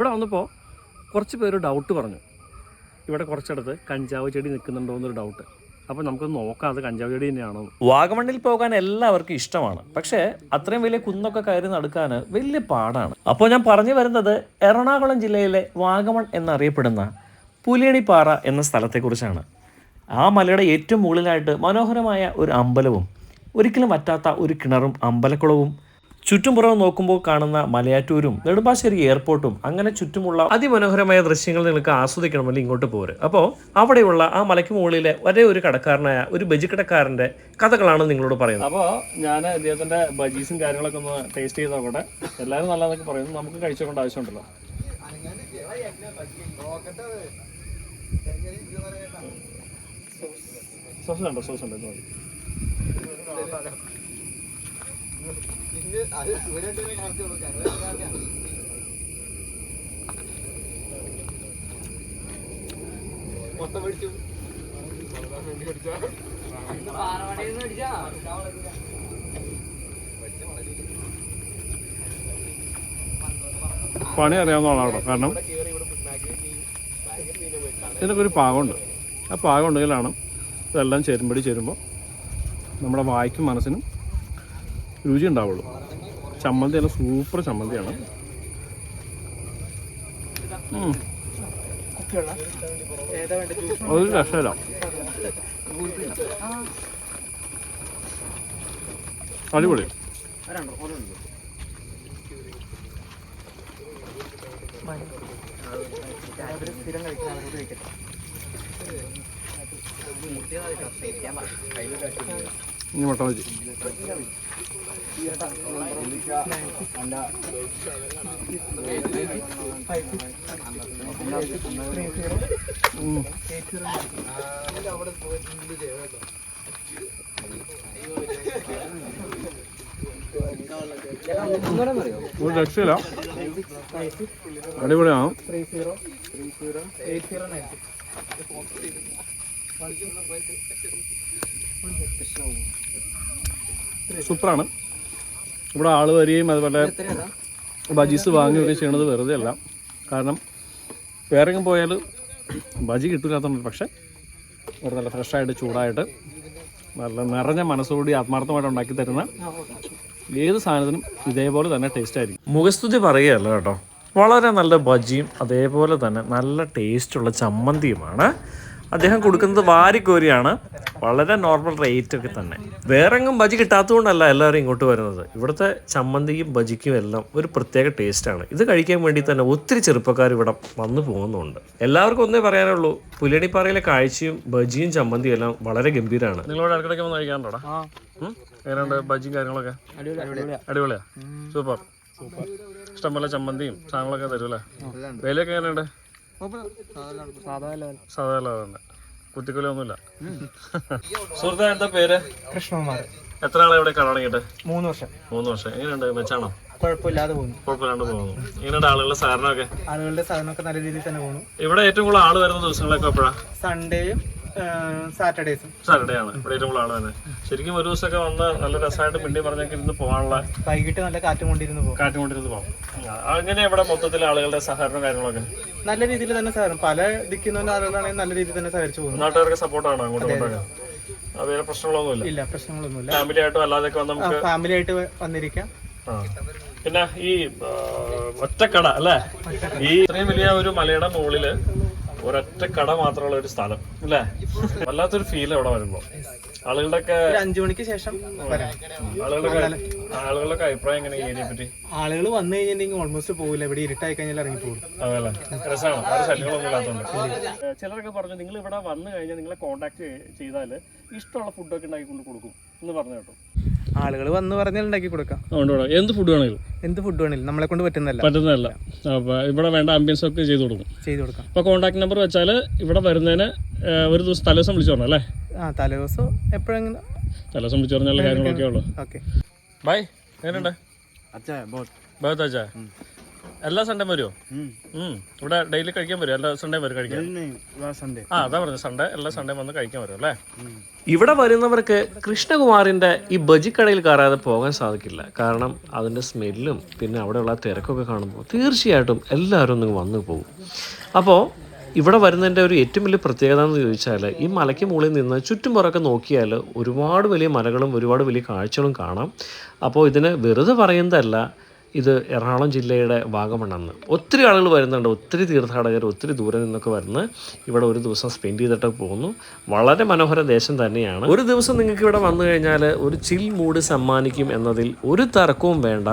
ഇവിടെ വന്നപ്പോൾ കുറച്ച് പേര് ഡൗട്ട് പറഞ്ഞു. ഇവിടെ കുറച്ചിടത്ത് കഞ്ചാവ് ചെടി നിൽക്കുന്നുണ്ടോ എന്നൊരു ഡൗട്ട് അപ്പോൾ നമുക്ക് നോക്കാം അത് കഞ്ചാവ് ചെടി തന്നെയാണോ വാഗമണ്ണിൽ പോകാൻ എല്ലാവർക്കും ഇഷ്ടമാണ്. പക്ഷേ അത്രയും വലിയ കുന്നൊക്കെ കയറി നടക്കാൻ വലിയ പാടാണ്. അപ്പോൾ ഞാൻ പറഞ്ഞു വരുന്നത് എറണാകുളം ജില്ലയിലെ വാഗമൺ എന്നറിയപ്പെടുന്ന പുലിയണിപ്പാറ എന്ന സ്ഥലത്തെക്കുറിച്ചാണ്. ആ മലയുടെ ഏറ്റവും മുകളിലായിട്ട് മനോഹരമായ ഒരു അമ്പലവും ഒരിക്കലും വറ്റാത്ത ഒരു കിണറും അമ്പലക്കുളവും ചുറ്റുംപുറവും നോക്കുമ്പോൾ കാണുന്ന മലയാറ്റൂരും നെടുമ്പാശ്ശേരി എയർപോർട്ടും അങ്ങനെ ചുറ്റുമുള്ള അതിമനോഹരമായ ദൃശ്യങ്ങൾ നിങ്ങൾക്ക് ആസ്വദിക്കണമെങ്കിൽ ഇങ്ങോട്ട് പോര്. അപ്പോൾ അവിടെയുള്ള ആ മലയ്ക്ക് മുകളിലെ ഒരേ ഒരു കടക്കാരനായ ഒരു ബജി കടക്കാരന്റെ കഥകളാണ് നിങ്ങളോട് പറയുന്നത്. അപ്പോൾ ഞാൻ ഇദ്ദേഹത്തിന്റെ ബജീസും കാര്യങ്ങളൊക്കെ ഒന്ന് ടേസ്റ്റ് ചെയ്ത് അവിടെ എല്ലാവരും നല്ലതെന്നൊക്കെ പറയുന്നു. നമുക്ക് കഴിച്ചുകൊണ്ട് ആവശ്യമുണ്ടല്ലോ. സോസ് ഉണ്ടോ? സോസ് ഉണ്ടോ? പണി അറിയാവുന്ന അവിടെ കാരണം ഇതിനൊക്കെ ഒരു പാകമുണ്ട്. ആ പാകം ഉണ്ടെങ്കിലാണ് ഇതെല്ലാം ചേരുമ്പടി ചേരുമ്പോൾ നമ്മുടെ വായിക്കും മനസ്സിനും രുചി ഉണ്ടാവുള്ളൂ. ചമ്മന്തി നല്ല സൂപ്പർ ചമ്മന്തിയാണ്. ഒരു രക്ഷയില്ല അടിപൊളി. ഇനി ഉം. ഒരു രക്ഷയില്ല. അടിപൊളിയാണ്. സൂപ്പറാണ്. ഇവിടെ ആൾ വരികയും അതുപോലെ ബജീസ് വാങ്ങുകയൊക്കെ ചെയ്യണത് വെറുതെ അല്ല. കാരണം വേറെ പോയാൽ ബജി കിട്ടില്ലാത്തതുകൊണ്ട് പക്ഷേ ഒരു നല്ല ഫ്രഷായിട്ട് ചൂടായിട്ട് നല്ല നിറഞ്ഞ മനസ്സോടി ആത്മാർത്ഥമായിട്ട് ഉണ്ടാക്കി തരുന്ന ഏത് സാധനത്തിനും ഇതേപോലെ തന്നെ ടേസ്റ്റ് ആയിരിക്കും. മുഖസ്തുതി പറയുകയല്ല കേട്ടോ. വളരെ നല്ല ബജിയും അതേപോലെ തന്നെ നല്ല ടേസ്റ്റുള്ള ചമ്മന്തിയുമാണ്. അദ്ദേഹം കൊടുക്കുന്നത് വാരിക്കോരിയാണ്. വളരെ നോർമൽ റേറ്റ് ഒക്കെ തന്നെ. വേറെ എങ്ങും ബജി കിട്ടാത്തതുകൊണ്ടല്ല എല്ലാവരും ഇങ്ങോട്ട് വരുന്നത്. ഇവിടുത്തെ ചമ്മന്തിയും ബജിക്കും എല്ലാം ഒരു പ്രത്യേക ടേസ്റ്റാണ് ഇത് കഴിക്കാൻ വേണ്ടി തന്നെ ഒത്തിരി ചെറുപ്പക്കാർ ഇവിടെ വന്നു പോകുന്നുണ്ട്. എല്ലാവർക്കും ഒന്നേ പറയാനുള്ളൂ പുലിയണിപ്പാറയിലെ കാഴ്ചയും ബജിയും ചമ്മന്തിയും എല്ലാം വളരെ ഗംഭീരമാണ് നിങ്ങളോട് ഇടയ്ക്കിടയ്ക്ക് വന്ന് കഴിക്കാറുണ്ടോടാ? ഉം? എങ്ങനെയുണ്ട് ബജിയും കാര്യങ്ങളൊക്കെ? അടിപൊളിയാ സൂപ്പർ. ഇഷ്ടംപോലെ ചമ്മന്തിയും സാധനങ്ങളൊക്കെ തരുമല്ലേ വിലയൊക്കെ എങ്ങനെയുണ്ട്? സാധാരണ തന്നെ കുത്തിക്കൊലൊന്നുമില്ല സുഹൃത്തെ എന്താ പേര്? കൃഷ്ണകുമാർ. എത്ര ആളെ ഇവിടെ കട മൂന്ന് വർഷം. മൂന്ന് വർഷം. എങ്ങനെയുണ്ട്? മെച്ചാണോ? കുഴപ്പമില്ലാതെ പോകുന്നു. കുഴപ്പമില്ലാണ്ട് പോകുന്നു. എങ്ങനെയുണ്ട് ആളുകളുടെ സഹകരണമൊക്കെ? ആളുകളുടെ സാധനമൊക്കെ നല്ല രീതിയിൽ തന്നെ പോകുന്നു. ഇവിടെ ഏറ്റവും കൂടുതൽ ആൾ വരുന്ന ദിവസങ്ങളൊക്കെ എപ്പോഴാണ് സൺഡേയും സാറ്റർഡേസും സാറ്റർഡേ ആണ്. ഇവിടെ ഏറ്റവും കൂടുതൽ ആൾ തന്നെ. ശരിക്കും ഒരു ദിവസമൊക്കെ വന്ന് നല്ല രസമായിട്ട് പിണ്ടി പറഞ്ഞൊക്കെ ഇരുന്ന് പോകാനുള്ള വൈകിട്ട് നല്ല കാറ്റും കൊണ്ടിരുന്ന് പോകും. കാറ്റും കൊണ്ടിരുന്ന് പോകാം. അങ്ങനെ ഇവിടെ മൊത്തത്തിൽ ആളുകളുടെ സഹകരണം കാര്യങ്ങളൊക്കെ. നല്ല രീതിയിൽ തന്നെ സഹകരണം. പല ദിക്കുന്ന ആളുകളാണെങ്കിൽ നല്ല രീതിയിൽ തന്നെ സഹകരിച്ചു പോകുന്നു. നാട്ടുകാർക്ക് സപ്പോർട്ടാണ് അങ്ങോട്ടും ഇങ്ങോട്ടൊക്കെ? വേറെ പ്രശ്നങ്ങളൊന്നുമില്ല. ഇല്ല പ്രശ്നങ്ങളൊന്നുമില്ല. ഫാമിലി ആയിട്ടും വന്ന് നമുക്ക് ഫാമിലി ആയിട്ട് വന്നിരിക്കാം. പിന്നെ ഈ ഒറ്റക്കട അല്ലേ? ഈ ഇത്രയും വലിയ ഒരു മലയുടെ മുകളിൽ ഒരൊറ്റ കട മാത്രമുള്ള ഒരു സ്ഥലം അല്ലേ? വല്ലാത്തൊരു ഫീൽ അവിടെ വരുമ്പോ. ആളുകളുടെ ഒക്കെ അഞ്ചു മണിക്ക് ശേഷം ആളുകളുടെ ആളുകളുടെ അഭിപ്രായം എങ്ങനെ ഏരിയയെ പറ്റി? ആളുകൾ വന്നു കഴിഞ്ഞിട്ടുണ്ടെങ്കിൽ ഓൾമോസ്റ്റ് പോകില്ല ഇവിടെ ഇരുട്ടായി കഴിഞ്ഞാൽ ഇറങ്ങി പോകും അതല്ലേ രസമാണ്. ആരും ശല്യങ്ങളൊന്നും ഇല്ലാത്തതുകൊണ്ട് ചിലരൊക്കെ പറഞ്ഞു നിങ്ങൾ ഇവിടെ വന്നു കഴിഞ്ഞാൽ നിങ്ങളെ കോൺടാക്ട് ചെയ്താൽ ഇഷ്ടമുള്ള ഫുഡൊക്കെ ഉണ്ടാക്കി കൊണ്ട് കൊടുക്കും എന്ന് പറഞ്ഞു കേട്ടോ. ആളുകൾ വന്ന് പറഞ്ഞാൽ ഉണ്ടാക്കി കൊടുക്കാം. എന്ത് ഫുഡ് വേണമെങ്കിലും എന്ത് ഫുഡ് വേണമെങ്കിലും നമ്മളെ കൊണ്ട് പറ്റുന്നല്ല പറ്റുന്നതല്ല. അപ്പോൾ ഇവിടെ വേണ്ട ആംബിയൻസ് ഒക്കെ ചെയ്തു കൊടുക്കും. ചെയ്തു കൊടുക്കാം. അപ്പോൾ കോൺടാക്ട് നമ്പർ വെച്ചാൽ ഇവിടെ വരുന്നതിന് ഒരു ദിവസം തലേദിവസം വിളിച്ചു പറഞ്ഞല്ലേ ആ തലേദിവസം എപ്പോഴെങ്കിലും തലേദിവസം വിളിച്ചു പറഞ്ഞാൽ കാര്യങ്ങളൊക്കെ ഉള്ളൂ. ഓക്കെ. ബൈ. എങ്ങനെയുണ്ട്? അച്ഛാ ബോത്ത് ബോത്ത് അച്ഛാ എല്ലാ സൺഡേ വരുമോ. ഇവിടെ ഡെയിലി കഴിക്കാൻ വരും എല്ലാ സൺഡേ വരും കഴിക്കാൻ? സൺഡേ ആ അതാ പറഞ്ഞു സൺഡേ എല്ലാ സൺഡേ വന്ന് കഴിക്കാൻ വരും അല്ലേ? ഇവിടെ വരുന്നവർക്ക് കൃഷ്ണകുമാറിന്റെ ഈ ബജിക്കടയിൽ കയറാതെ പോകാൻ സാധിക്കില്ല. കാരണം അതിന്റെ സ്മെല്ലും പിന്നെ അവിടെയുള്ള തിരക്കൊക്കെ കാണുമ്പോൾ തീർച്ചയായിട്ടും എല്ലാവരും ഒന്ന് വന്നു പോകും അപ്പോൾ ഇവിടെ വരുന്നതിന്റെ ഒരു ഏറ്റവും വലിയ പ്രത്യേകത എന്ന് ചോദിച്ചാൽ ഈ മലയ്ക്ക് മുകളിൽ നിന്ന് ചുറ്റുമുറക്കെ നോക്കിയാൽ ഒരുപാട് വലിയ മലകളും ഒരുപാട് വലിയ കാഴ്ചകളും കാണാം. അപ്പോൾ ഇതിന് വെറുതെ പറയുന്നതല്ല ഇത് എറണാകുളം ജില്ലയുടെ വാഗമണ്ണെന്ന് ഒത്തിരി ആളുകൾ വരുന്നുണ്ട്. ഒത്തിരി തീർത്ഥാടകർ ഒത്തിരി ദൂരെ നിന്നൊക്കെ വരുന്ന് ഇവിടെ ഒരു ദിവസം സ്പെൻഡ് ചെയ്തിട്ട് പോകുന്നു. വളരെ മനോഹര ദേശം തന്നെയാണ്. ഒരു ദിവസം നിങ്ങൾക്ക് ഇവിടെ വന്നു കഴിഞ്ഞാൽ ഒരു ചിൽ മൂഡ് സമ്മാനിക്കും എന്നതിൽ ഒരു തർക്കവും വേണ്ട.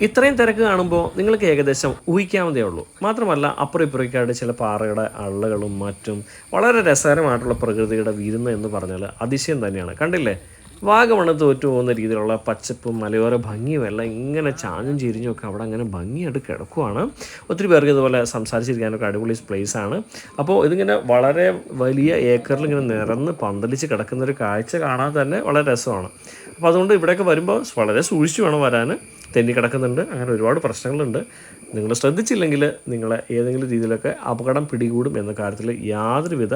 ഇത്രയും തിരക്ക് കാണുമ്പോൾ നിങ്ങൾക്ക് ഏകദേശം ഊഹിക്കാവുന്നതേ ഉള്ളൂ. മാത്രമല്ല അപ്പുറം ഇപ്പുറത്തേക്കായിട്ട് ചില പാറയുടെ അള്ളകളും മറ്റും വളരെ രസകരമായിട്ടുള്ള പ്രകൃതിയുടെ വിരുന്ന് എന്ന് പറഞ്ഞാൽ അതിശയം തന്നെയാണ്. കണ്ടില്ലേ? വാഗമണ് തോറ്റു പോകുന്ന രീതിയിലുള്ള പച്ചപ്പും മലയോര ഭംഗിയും എല്ലാം ഇങ്ങനെ ചാഞ്ഞും ചിരിഞ്ഞും ഒക്കെ അവിടെ അങ്ങനെ ഭംഗിയായിട്ട് കിടക്കുവാണ്. ഒത്തിരി പേർക്ക് ഇതുപോലെ സംസാരിച്ചിരിക്കാനൊക്കെ അടിപൊളി പ്ലേസ് ആണ്. അപ്പോൾ ഇതിങ്ങനെ വളരെ വലിയ ഏക്കറിൽ ഇങ്ങനെ നിറന്ന് പന്തലിച്ച് കിടക്കുന്ന ഒരു കാഴ്ച കാണാൻ തന്നെ വളരെ രസമാണ്. അപ്പോൾ അതുകൊണ്ട് ഇവിടെയൊക്കെ വരുമ്പോൾ വളരെ സൂക്ഷിച്ചു വേണം വരാൻ. തെന്നി കിടക്കുന്നുണ്ട് അങ്ങനെ ഒരുപാട് പ്രശ്നങ്ങളുണ്ട്. നിങ്ങൾ ശ്രദ്ധിച്ചില്ലെങ്കിൽ നിങ്ങളെ ഏതെങ്കിലും രീതിയിലൊക്കെ അപകടം പിടികൂടും എന്ന കാര്യത്തിൽ യാതൊരുവിധ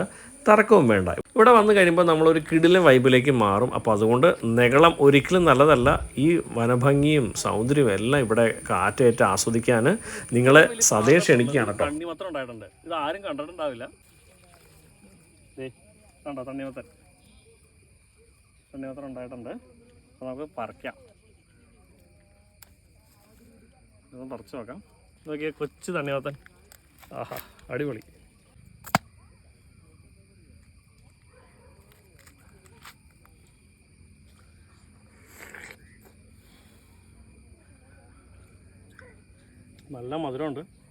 തർക്കവും വേണ്ട. ഇവിടെ വന്നു കഴിയുമ്പോൾ നമ്മളൊരു കിടിലൻ വൈബിലേക്ക് മാറും. അപ്പോൾ അതുകൊണ്ട് നെകളം ഒരിക്കലും നല്ലതല്ല. ഈ വനഭംഗിയും സൗന്ദര്യവും എല്ലാം ഇവിടെ കാറ്റേറ്റ് ആസ്വദിക്കാൻ നിങ്ങളെ സതേ ക്ഷണിക്കുകയാണ് കേട്ടോ. തണ്ണിമത്തം ഉണ്ടായിട്ടുണ്ട്. ഇത് ആരും കണ്ടിട്ടുണ്ടാവില്ല. തണ്ണി കണ്ടോ തണ്ണിമത്തൻ തണ്ണിമത്തൻ ഉണ്ടായിട്ടുണ്ട്. നമുക്ക് പറിക്കാം. ഇതൊന്ന് പറിച്ചു നോക്കാം. നോക്കിയേ കൊച്ചു തണ്ണിമത്തൻ. ആഹാ അടിപൊളി. നല്ല മധുരമുണ്ട്.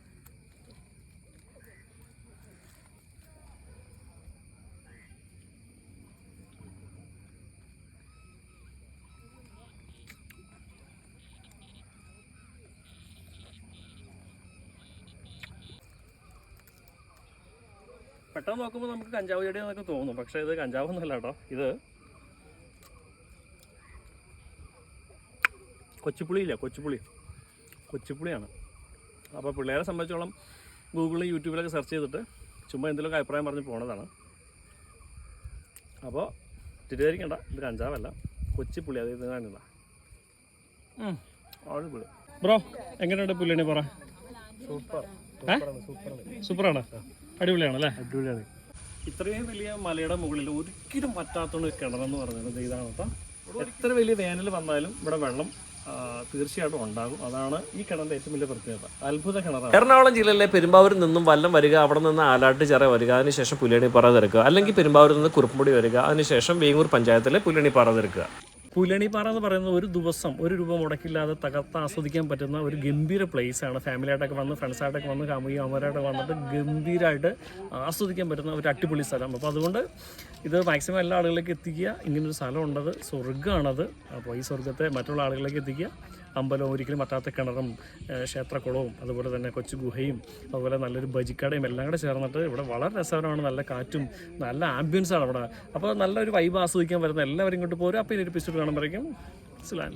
പെട്ടെന്ന് നോക്കുമ്പോൾ നമുക്ക് കഞ്ചാവ് ചെടി എന്നൊക്കെ തോന്നും. പക്ഷേ ഇത് കഞ്ചാവ് ഒന്നുമല്ല കേട്ടോ. ഇത് കൊച്ചുപുളിയില്ല? കൊച്ചുപുളി. കൊച്ചുപുളിയാണ്. അപ്പോൾ പിള്ളേരെ സംബന്ധിച്ചോളം ഗൂഗിളിൽ യൂട്യൂബിലൊക്കെ സെർച്ച് ചെയ്തിട്ട് ചുമ്മാ എന്തെങ്കിലുമൊക്കെ അഭിപ്രായം പറഞ്ഞ് പോണതാണ്. അപ്പോൾ തിരിധരിക്കണ്ട ഇത് കഞ്ചാവല്ല. കൊച്ചുപുളി. അത് ഇത് കാണില്ല അടിപൊളി. ബ്രോ എങ്ങനെയുണ്ട് പുല്ലിനെ പറ? സൂപ്പർ? സൂപ്പറാണ്. അടിപൊളിയാണ് അല്ലേ അടിപൊളിയാണ്. ഇത്രയും വലിയ മലയുടെ മുകളിൽ ഒരിക്കലും പറ്റാത്തൊരു കിണറെന്ന് പറയുന്നത് ദേ ഇതാണ് കേട്ടോ. എത്ര വലിയ വേനൽ വന്നാലും ഇവിടെ വെള്ളം തീർച്ചയായിട്ടും ഉണ്ടാകും. അതാണ് ഈ കിണറിന്റെ ഏറ്റവും വലിയ പ്രത്യേകത. അത്ഭുത കിണറാണ്. എറണാകുളം ജില്ലയിലെ പെരുമ്പാവൂരിൽ നിന്നും വല്ലം വരിക അവിടെ നിന്ന് ആലാട്ട് ചിറ വരിക അതിനുശേഷം പുലിയണിപ്പാറ തിരക്കുക അല്ലെങ്കിൽ പെരുമ്പാവൂരിൽ നിന്ന് കുറുപ്പുമുടി വരിക അതിനുശേഷം വേങ്ങൂർ പഞ്ചായത്തിലെ പുലിയണിപ്പാറ തിരക്കുക. പുലണിപ്പാറ എന്ന് പറയുന്നത് ഒരു ദിവസം ഒരു രൂപ മുടക്കില്ലാതെ തകർത്ത് ആസ്വദിക്കാൻ പറ്റുന്ന ഒരു ഗംഭീര പ്ലേസ് ആണ്. ഫാമിലിയായിട്ടൊക്കെ വന്ന് ഫ്രണ്ട്സായിട്ടൊക്കെ വന്ന് കാമുകി അമ്മരായിട്ടൊക്കെ വന്നിട്ട് ഗംഭീരമായിട്ട് ആസ്വദിക്കാൻ പറ്റുന്ന ഒരു അടിപൊളി സ്ഥലം. അപ്പോൾ അതുകൊണ്ട് ഇത് മാക്സിമം എല്ലാ ആളുകളിലേക്ക് എത്തിക്കുക. ഇങ്ങനൊരു സ്ഥലം ഉണ്ടത് സ്വർഗമാണത് അപ്പോൾ ഈ സ്വർഗത്തെ മറ്റുള്ള ആളുകളിലേക്ക് എത്തിക്കുക. അമ്പലവും ഒരിക്കലും പറ്റാത്ത കിണറും ക്ഷേത്രക്കുളവും അതുപോലെ തന്നെ കൊച്ചു ഗുഹയും അതുപോലെ നല്ലൊരു ബജിക്കടയും എല്ലാം കൂടെ ചേർന്നിട്ട് ഇവിടെ വളരെ രസകരമാണ്. നല്ല കാറ്റും നല്ല ആംബിയൻസാണ് അവിടെ അപ്പോൾ നല്ലൊരു വൈബ് ആസ്വദിക്കാൻ വരുന്ന എല്ലാവരും ഇങ്ങോട്ട് പോരും അപ്പോൾ ഇനി ഒരു കാണുമ്പോഴേക്കും. സ്ലാൻ